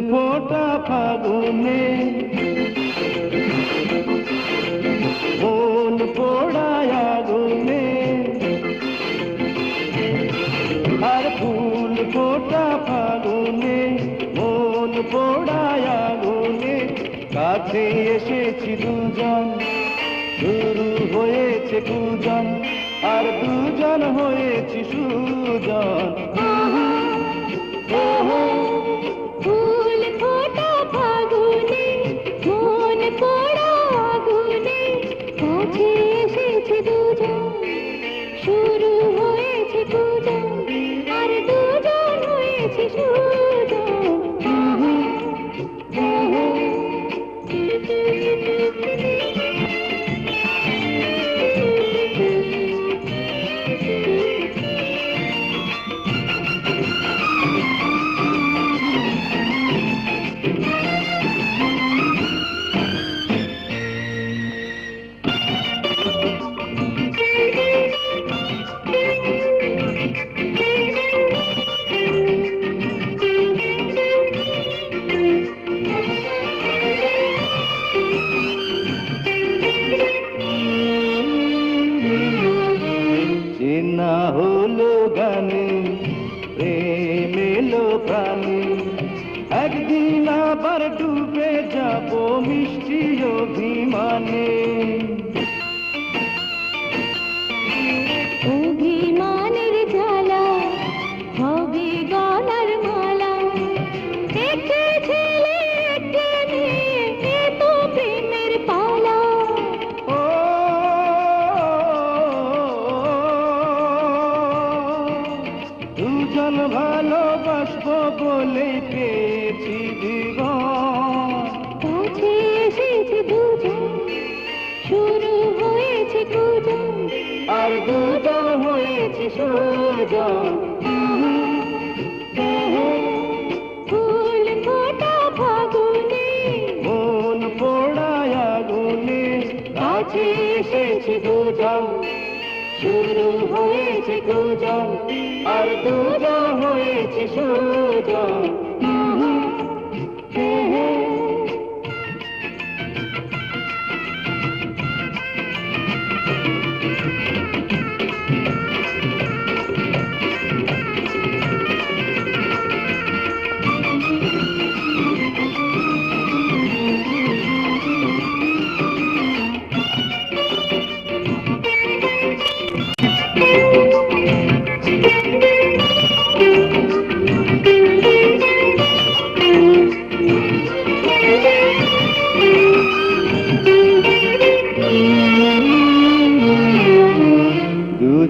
ফোটা ফাগুনে। বোন পোড়ায়া আগুনে। আর ফুল ফোটা ফাগুনে বোন পোড়ায় আগুনে। কাছে এসেছি দুজন, শুরু হয়েছে দুজন আর দুজন হয়েছি সুজন। প্রাণে। একদিন আবার ডুবে যাব মিষ্টি অভিমানে। দুজন ভালোবাসবো বলে পেয়েছি জীবন কাছে এসেছে দুজন শুরু হয়েছে কুজন আর দুজন হয়েছে সুজন। ফুল ফোটা ফাগুনে পোড়ায় আগুনে কাছে এসেছে দুজন। শুরু হয়েছে দুজন আর দুজন হয়েছে সুজন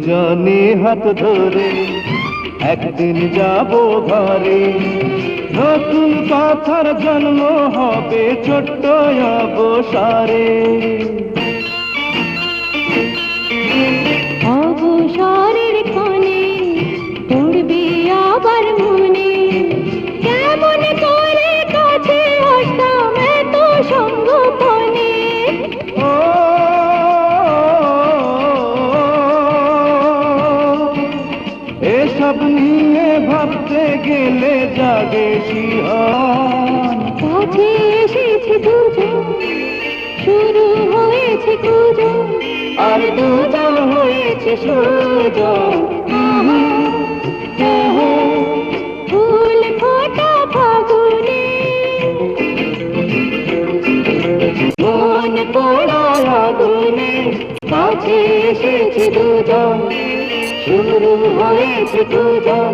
দুজনে হাত ধরে একদিন যাব ঘরে। নতুন কথার জন্ম হবে ছোট্ট অবসরে। নিয়ে ভাবতে গেলে জাগে শিহন কাছে এসেছে দুজন শুরু হয়েছে কুজন আর দুজন হয়েছে সুজন ফুল ফোটা ফাগুনে। মন পোড়ায় আগুনে কাছে এসেছে দুজন। শুরু হয়েছে দুজন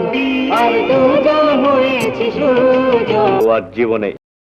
আর দুজন হয়েছে আর জীবনে